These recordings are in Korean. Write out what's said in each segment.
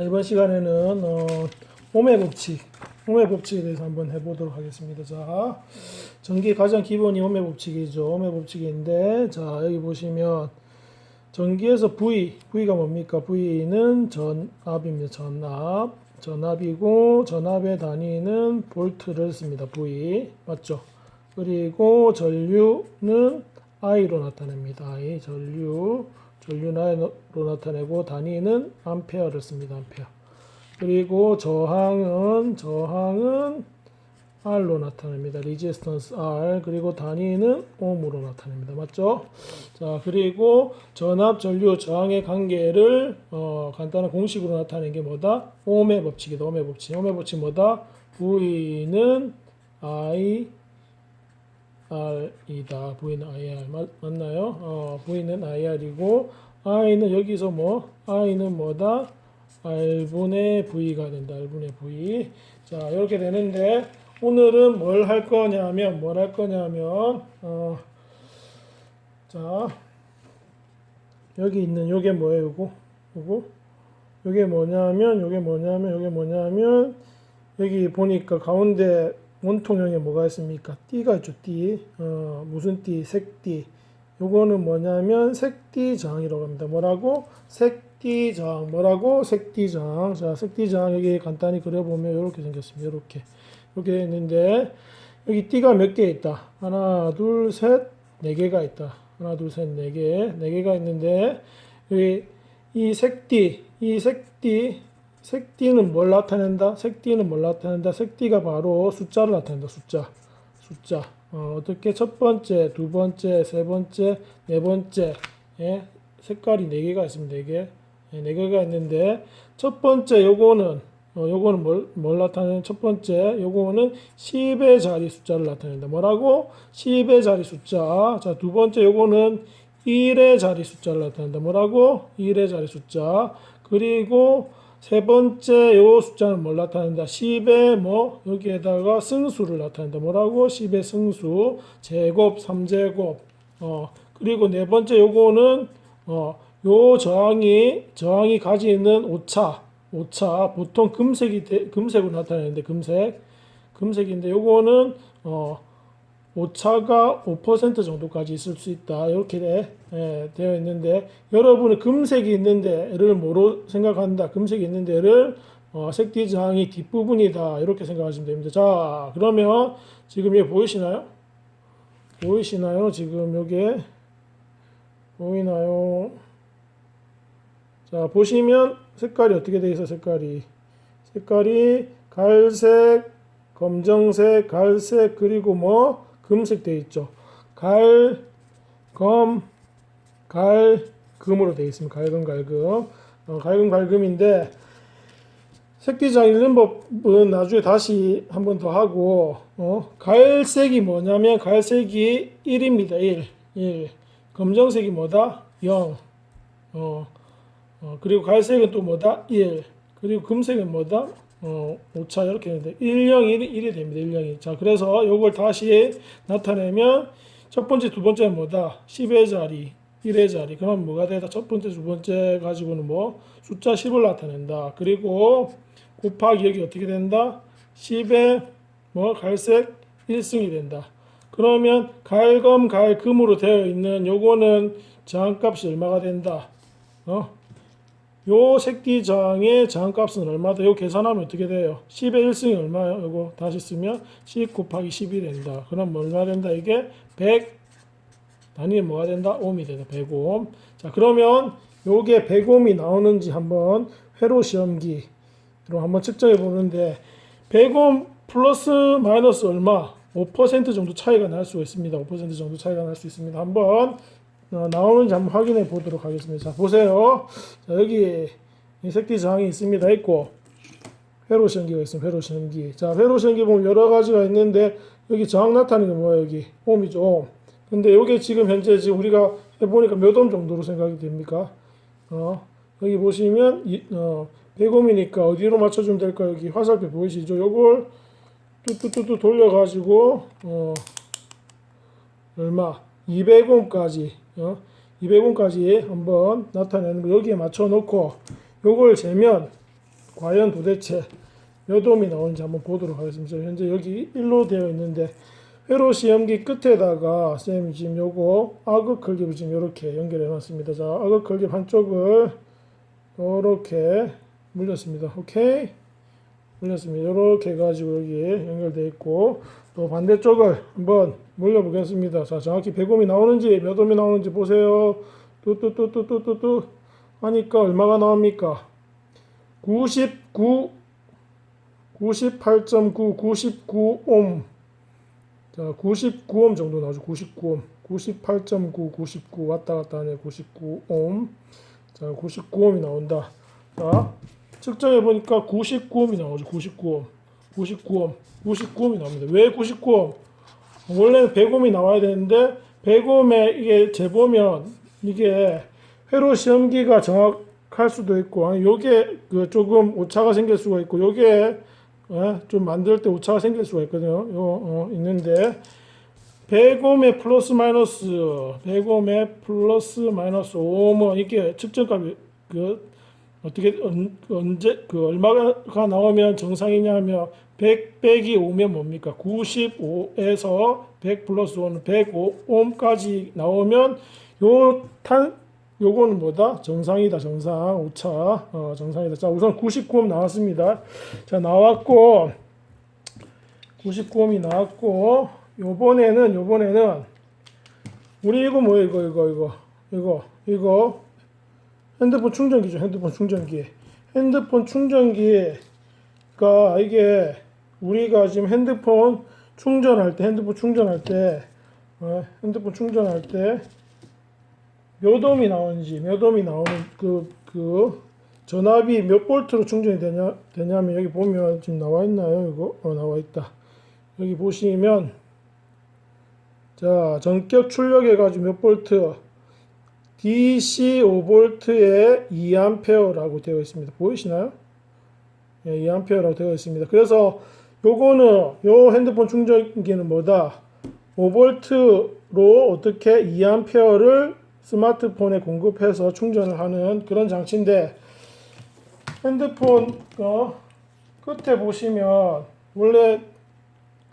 자, 이번 시간에는 어, 오매 법칙, 오매 법칙에 대해서 한번 해보도록 하겠습니다. 자, 전기 가장 기본이 오매 법칙이죠. 오매 법칙인데, 자 여기 보시면 전기에서 V, V가 뭡니까? V는 전압입니다. 전압, 전압이고 전압의 단위는 볼트를 씁니다. V 맞죠? 그리고 전류는 I로 나타냅니다. I 전류 전류는 I로 나타내고 단위는 암페어를 씁니다. 암페어. 그리고 저항은 저항은 R로 나타냅니다. 레지스턴스 R 그리고 단위는 옴으로 나타냅니다. 맞죠? 자 그리고 전압 전류 저항의 관계를 어, 간단한 공식으로 나타내는 게 뭐다? 옴의 법칙이다. 옴의 법칙. 옴의 법칙 뭐다? V는 I R이다. V는 IR 맞, 맞나요? 어, V는 IR이고 I는 여기서 뭐 I는 뭐다? R분의 V가 된다. R분의 V. 자 이렇게 되는데 오늘은 뭘 할 거냐면 뭘 할 거냐면 어, 자 여기 있는 요게 뭐예요? 요거 요거 요게 뭐냐면 요게 뭐냐면 요게 뭐냐면 여기 보니까 가운데 원통형에 뭐가 있습니까? 띠가 있죠, 띠. 어, 무슨 띠? 색띠. 요거는 뭐냐면 색띠 저항이라고 합니다. 뭐라고? 색띠 저항. 뭐라고? 색띠 저항. 자, 색띠 저항 여기 간단히 그려보면 이렇게 생겼습니다. 이렇게. 이렇게 있는데 여기 띠가 몇 개 있다. 하나, 둘, 셋, 네 개가 있다. 하나, 둘, 셋, 네 개. 네 개가 있는데 여기 이 색띠, 이 색띠, 색띠는 뭘 나타낸다? 색띠는 뭘 나타낸다? 색띠가 바로 숫자를 나타낸다. 숫자. 숫자. 어, 어떻게 첫 번째, 두 번째, 세 번째, 네 번째. 예? 색깔이 네 개가 있습니다. 네 개. 예, 네 개가 있는데 첫 번째 요거는 어, 요거는 뭘, 뭘 나타내는 첫 번째 요거는 10의 자리 숫자를 나타낸다. 뭐라고? 10의 자리 숫자. 자, 두 번째 요거는 1의 자리 숫자를 나타낸다. 뭐라고? 1의 자리 숫자. 그리고 세 번째 요 숫자는 뭘 나타낸다? 10의 뭐 여기에다가 승수를 나타낸다. 뭐라고? 10의 승수, 제곱, 3제곱. 어, 그리고 네 번째 요거는 어, 요 저항이 저항이 가지는 오차, 오차 보통 금색이 되- 금색으로 나타내는데 금색, 금색인데 요거는 어 오차가 5% 정도까지 있을 수 있다. 이렇게 돼, 예, 되어 있는데 여러분은 금색이 있는데를 뭐로 생각한다. 금색이 있는데를 어, 색띠 저항이 뒷부분이다. 이렇게 생각하시면 됩니다. 자, 그러면 지금 여기 보이시나요? 보이시나요? 지금 요게 보이나요? 자, 보시면 색깔이 어떻게 돼 있어? 색깔이 색깔이 갈색, 검정색, 갈색 그리고 뭐 금색 돼 있죠. 갈, 검, 갈, 금으로 돼 있습니다. 갈금, 갈금. 어, 갈금, 갈금인데 색디장 읽는 법은 나중에 다시 한 번 더 하고 어, 갈색이 뭐냐면 갈색이 1입니다. 1. 1. 검정색이 뭐다? 0. 어, 어, 그리고 갈색은 또 뭐다? 1. 그리고 금색은 뭐다? 어, 5차 이렇게 되는데 1, 0, 1이 1이 됩니다. 1, 0이. 자, 그래서 요걸 다시 나타내면 첫 번째, 두 번째는 뭐다? 10의 자리, 1의 자리. 그럼 뭐가 되다? 첫 번째, 두 번째 가지고는 뭐? 숫자 10을 나타낸다. 그리고 곱하기 여기 어떻게 된다? 10의 뭐 갈색 1승이 된다. 그러면 갈검 갈금으로 되어 있는 요거는 저항값이 얼마가 된다? 어? 요 저항의 저항값은 얼마다? 요 계산하면 어떻게 돼요? 10의 1승이 얼마예요? 요거 다시 쓰면 10 곱하기 10이 된다. 그럼 얼마 된다? 이게 100 단위는 뭐가 된다? 옴이 된다. 100옴. 자, 그러면 요게 100옴이 나오는지 한번 회로 시험기로 한번 측정해 보는데 100옴 플러스 마이너스 얼마? 5% 정도 차이가 날 수가 있습니다. 5% 정도 차이가 날 수 있습니다. 한번 어, 나오는지 한번 확인해 보도록 하겠습니다. 자, 보세요. 자, 여기 이 색띠 저항이 있습니다. 있고 회로 시험기가 있습니다. 회로 시험기. 자, 회로 시험기 보면 여러 가지가 있는데 여기 저항 나타내는 게 뭐예요? 여기 옴이죠. 옴. 근데 이게 지금 현재 지금 우리가 해보니까 몇 옴 정도로 생각이 됩니까? 어, 여기 보시면 이, 어, 100옴이니까 어디로 맞춰주면 될까요? 여기 화살표 보이시죠? 요걸 뚜뚜뚜뚜 돌려가지고 어, 얼마? 200옴까지 어, 200옴까지 한번 나타내는 거 여기에 맞춰 놓고 요걸 재면 과연 도대체 몇 옴이 나오는지 한번 보도록 하겠습니다. 현재 여기 1로 되어 있는데 회로 시험기 끝에다가 쌤이 지금 요거 악어 클립을 지금 이렇게 연결해 놨습니다. 자, 악어 클립 한쪽을 이렇게 물렸습니다. 오케이? 물렸습니다. 이렇게 해가지고 여기 연결돼 있고 또 반대쪽을 한번 물려 보겠습니다. 자, 정확히 100옴이 나오는지 몇 옴이 나오는지 보세요. 뚜뚜뚜뚜뚜뚜뚜 하니까 얼마가 나옵니까? 99 98.9 99옴 자 99옴 정도 나오죠 99옴 98.9 99 왔다 갔다 하네 99옴 자 99옴이 나온다 자 측정해 보니까 99옴이 나오죠 99옴. 99옴 99옴이 나옵니다. 왜 99옴? 원래는 100옴이 나와야 되는데 100옴에 이게 재보면 이게 회로 시험기가 정확할 수도 있고 아니 요게 그 조금 오차가 생길 수가 있고 요게 예, 좀 만들 때 오차가 생길 수가 있거든요. 요 어, 있는데 100옴의 플러스 마이너스 100옴의 플러스 마이너스 5옴은 이게 측정값이 그 어떻게 언, 언제 그 얼마가 나오면 정상이냐 하면 100 빼기 5면 뭡니까? 95에서 100 플러스 5는 105옴까지 나오면 요 탄 요거는 뭐다? 정상이다, 정상. 오차. 어, 정상이다. 자, 우선 99옴 나왔습니다. 자, 나왔고, 99옴이 나왔고, 요번에는, 요번에는, 우리 이거 뭐야, 이거, 이거, 이거, 이거, 이거, 핸드폰 충전기죠, 핸드폰 충전기. 핸드폰 충전기가 이게, 우리가 지금 핸드폰 충전할 때, 핸드폰 충전할 때, 어, 핸드폰 충전할 때, 몇 옴이 나오는지 몇 옴이 나오는 그, 그 전압이 몇 볼트로 충전이 되냐, 되냐면 여기 보면 지금 나와 있나요 이거? 어 나와 있다 여기 보시면 자 전격 출력해 가지고 몇 볼트 DC 5볼트에 2암페어라고 되어 있습니다. 보이시나요? 예, 2암페어라고 되어 있습니다. 그래서 요거는 요 핸드폰 충전기는 뭐다? 5볼트로 어떻게 2암페어를 스마트폰에 공급해서 충전을 하는 그런 장치인데 핸드폰 어, 끝에 보시면 원래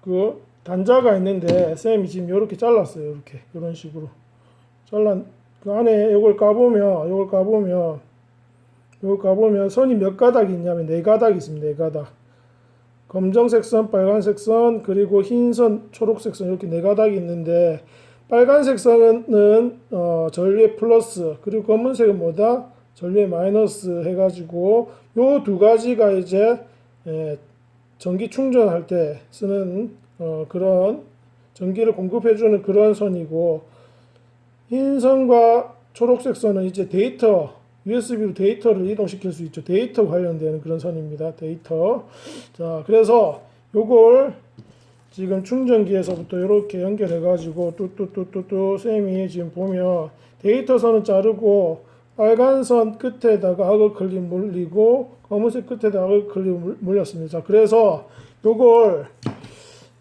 그 단자가 있는데 쌤이 지금 이렇게 잘랐어요. 이렇게. 이런 식으로. 잘란 그 안에 이걸 까보면 이걸 까보면 이걸 까보면 선이 몇 가닥이 있냐면 네 가닥이 있습니다. 네 가닥. 검정색 선 빨간색 선 그리고 흰 선 초록색 선 이렇게 네 가닥이 있는데 빨간색 선은 어, 전류의 플러스 그리고 검은색은 뭐다? 전류의 마이너스 해가지고 요 두 가지가 이제 예, 전기 충전할 때 쓰는 어, 그런 전기를 공급해주는 그런 선이고 흰 선과 초록색 선은 이제 데이터 USB로 데이터를 이동시킬 수 있죠. 데이터 관련되는 그런 선입니다. 데이터. 자 그래서 요걸 지금 충전기에서부터 이렇게 연결해 가지고 뚜뚜뚜뚜뚜 쌤이 지금 보면 데이터선은 자르고 빨간 선 끝에다가 악어 클립 물리고 검은색 끝에다가 악어 클립 물- 물렸습니다. 자, 그래서 요걸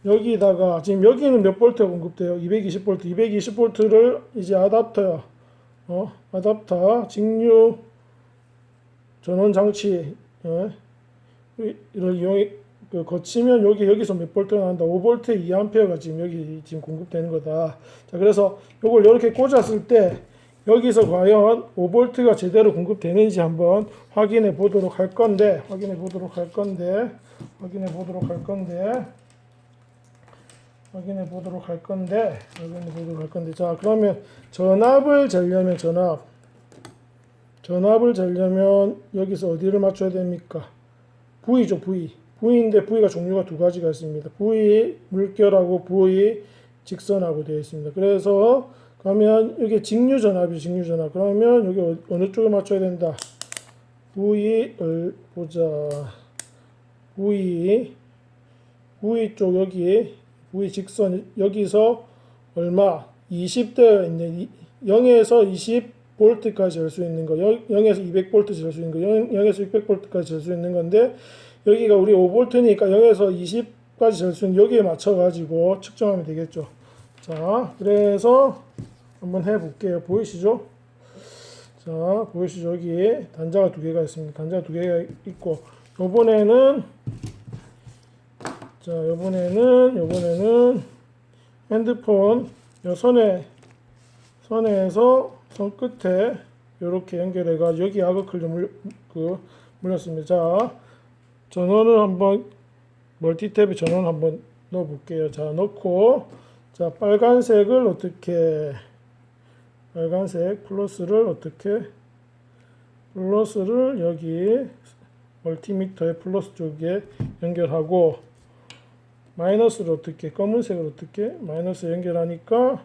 여기다가 지금 여기는 몇 볼트가 공급돼요? 220볼트. 220볼트를 이제 아답터 어, 아답터 직류 전원 장치 예, 이를 이용해 그 거치면 여기 여기서 몇 볼트가 나온다. 5볼트 2암페어가 지금 여기 지금 공급되는 거다. 자, 그래서 요걸 이렇게 꽂았을 때 여기서 과연 5볼트가 제대로 공급되는지 한번 확인해 보도록 할 건데 확인해 보도록 할 건데 확인해 보도록 할 건데 확인해 보도록 할 건데 확인해 보도록 할 건데 자 그러면 전압을 재려면 전압 전압을 재려면 여기서 어디를 맞춰야 됩니까? V죠 V V인데 V가 종류가 두 가지가 있습니다. V 물결하고 V 직선하고 되어 있습니다. 그래서 그러면 이게 직류 전압이 직류 전압. 그러면 여기 어- 어느 쪽을 맞춰야 된다. V를 보자. V V 쪽 여기 V 직선 여기서 얼마 20되어 있는 0에서 20 볼트까지 열 수 있는 거 0 에서 200볼트 잴수 있는 거 0, 0에서 600볼트까지 잴수 있는 건데 여기가 우리 5볼트니까 0에서 20까지 잴수 있는 여기에 맞춰 가지고 측정하면 되겠죠. 자, 그래서 한번 해 볼게요. 보이시죠? 자, 보이시죠? 여기 단자가 두 개가 있습니다. 단자가 두 개가 있고 요번에는 자 요번에는 요번에는 핸드폰 요 선에 선에서 선 끝에 이렇게 연결해 가지고 여기 아크클을 물, 그 물렸습니다. 자 전원을 한번 멀티탭에 전원 한번 넣어 볼게요. 자 넣고 자 빨간색을 어떻게 빨간색 플러스를 어떻게 플러스를 여기 멀티미터의 플러스 쪽에 연결하고 마이너스를 어떻게 검은색을 어떻게 마이너스 연결하니까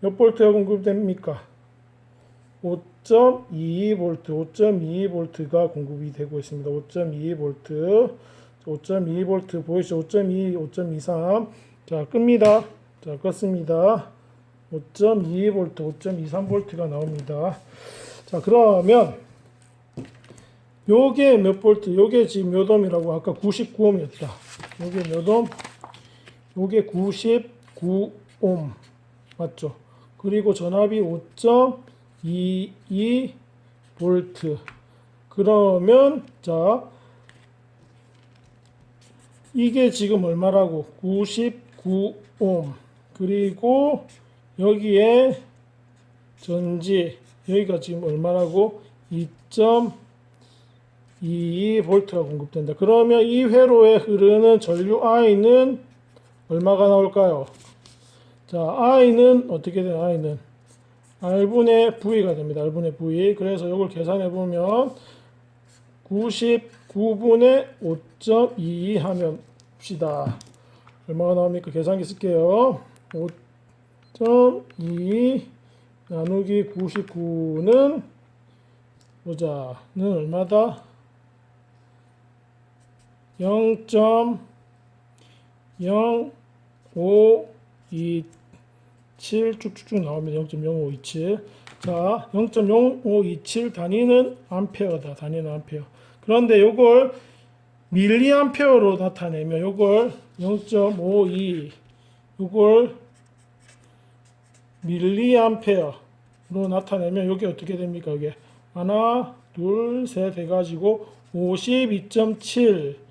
몇 볼트가 공급됩니까? 5.22V, 5.22V가 공급이 되고 있습니다. 5.22V, 5.22V 보이시죠? 5.2, 5.23. 자, 끕니다. 자, 껐습니다. 5.22V, 5.23V가 나옵니다. 자, 그러면 요게 몇 볼트? 요게 지금 몇 옴이라고 아까 99옴이었다. 요게 몇 옴? 요게 99옴. 맞죠? 그리고 전압이 5.22 볼트. 그러면 자 이게 지금 얼마라고? 99옴. 그리고 여기에 전지 여기가 지금 얼마라고? 2. 22V가 공급된다. 그러면 이 회로에 흐르는 전류 I는 얼마가 나올까요? 자, I는 어떻게 된 I는 R분의 V가 됩니다. R분의 V. 그래서 이걸 계산해 보면 99분의 5.22 하면 시다 얼마가 나옵니까? 계산기 쓸게요. 5.22 나누기 99는 보자. 는 얼마다? 0.0527 쭉쭉쭉 나오면 0.0527. 자, 0.0527 단위는 암페어다. 단위는 암페어. 그런데 요걸 밀리암페어로 나타내면 요걸 0.52 요걸 밀리암페어로 나타내면 이게 어떻게 됩니까? 이게 하나, 둘, 셋 해가지고 52.7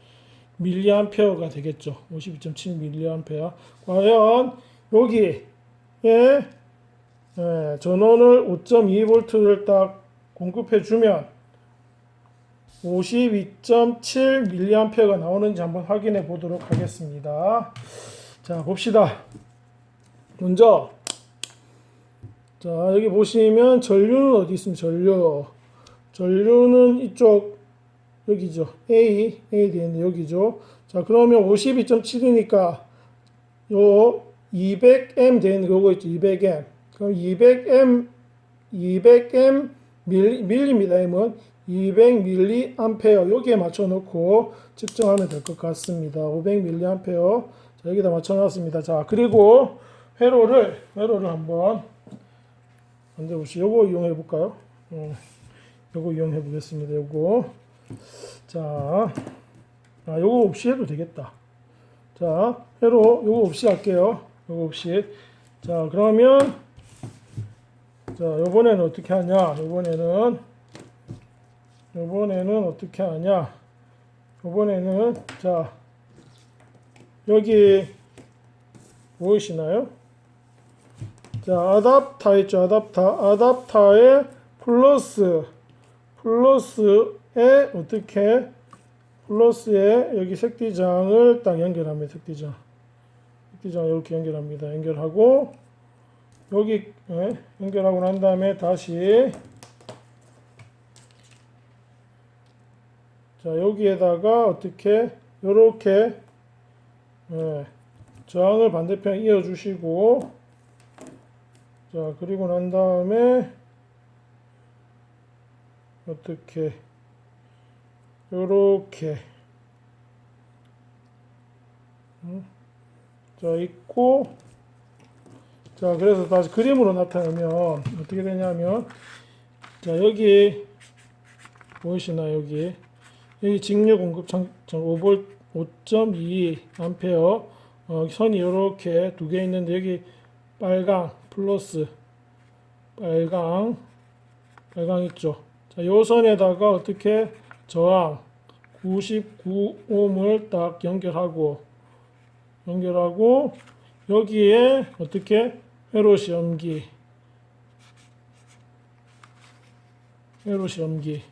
밀리암페어가 되겠죠. 52.7 밀리암페어. 과연 여기에 예, 전원을 5.2V를 딱 공급해 주면 52.7 밀리암페어가 나오는지 한번 확인해 보도록 하겠습니다. 자, 봅시다. 먼저 자, 여기 보시면 전류는 어디 있습니까? 전류. 전류는 이쪽 여기죠. A, A 되는 여기죠. 자, 그러면 52.7이니까 요 200M 되는 거고 있죠. 200M. 그럼 200M 200M 밀, 밀리입니다. M은 200 밀리암페어 여기에 맞춰 놓고 측정하면 될 것 같습니다. 500 밀리암페어 자, 여기다 맞춰 놨습니다. 자, 그리고 회로를 회로를 한번 만들어 보시. 요거 이용해 볼까요? 어, 요거 이용해 보겠습니다. 요거. 자. 아, 요거 없이 해도 되겠다. 자, 회로 요거 없이 할게요. 요거 없이. 자, 그러면 자, 요번에는 어떻게 하냐? 요번에는 요번에는 어떻게 하냐? 요번에는 자, 여기 보이시나요? 자, 아답타 있죠. 아답타. 아답타에 플러스 플러스 에 어떻게 플러스에 여기 색디장을 딱 연결합니다. 색디장. 색디장 이렇게 연결합니다. 연결하고 여기 예, 연결하고 난 다음에 다시 자 여기에다가 어떻게 요렇게 예, 저항을 반대편 이어 주시고 자 그리고 난 다음에 어떻게 요렇게. 음, 자 있고. 자 그래서 다시 그림으로 나타내면 어떻게 되냐면 자 여기 보이시나 여기? 여기 직류 공급 5V 5.2 암페어. 어, 선이 이렇게 두 개 있는데 여기 빨강 플러스 빨강 빨강 있죠. 자, 요 선에다가 어떻게 저항 99옴을 딱 연결하고 연결하고 여기에 어떻게? 회로 시험기. 회로 시험기.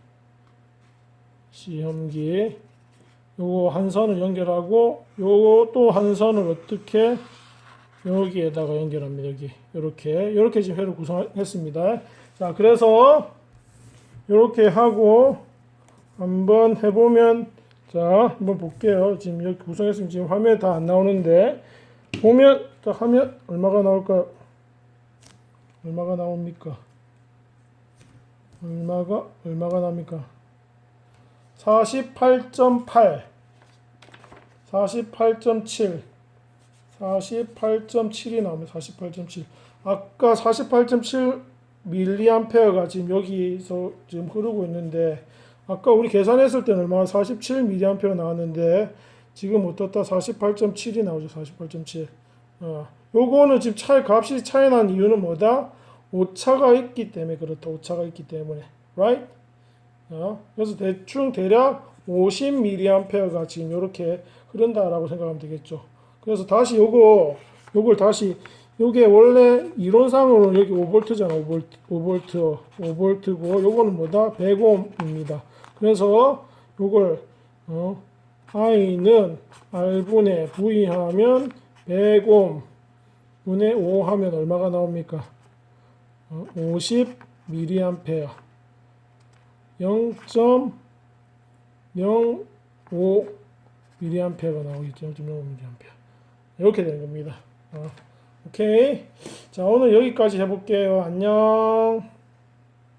시험기. 요거 한 선을 연결하고 요거 또 한 선을 어떻게? 여기에다가 연결합니다. 여기. 이렇게. 이렇게 지금 회를 구성했습니다. 자 그래서 이렇게 하고 한번 해보면 자 한번 볼게요. 지금 여기 구성했으면 지금 화면에 다 안 나오는데 보면 딱 하면 얼마가 나올까? 얼마가 나옵니까? 얼마가 얼마가 납니까? 48.8 48.7 48.7이 나오면 48.7 아까 48.7 밀리암페어가 지금 여기서 지금 흐르고 있는데 아까 우리 계산했을 때는 얼마나 47 밀리암페어 나왔는데 지금 어떻다 48.7이 나오죠 48.7 어, 요거는 지금 차이 값이 차이 난 이유는 뭐다 오차가 있기 때문에 그렇다 오차가 있기 때문에 right 어, 그래서 대충 대략 50 밀리암페어가 지금 이렇게 흐른다라고 생각하면 되겠죠. 그래서 다시 요거 요걸 다시 요게 원래 이론상으로는 여기 5볼트잖아. 5볼트 5볼트 5볼트고 요거는 뭐다? 100옴입니다. 그래서 요걸 어, I는 R분의 V 하면 100옴 분의 5 하면 얼마가 나옵니까? 어, 50 밀리암페어 0.05 밀리암페어가 나오겠죠. 0.05 밀리암페어. 이렇게 되는 겁니다. 어, 오케이. 자, 오늘 여기까지 해볼게요. 안녕.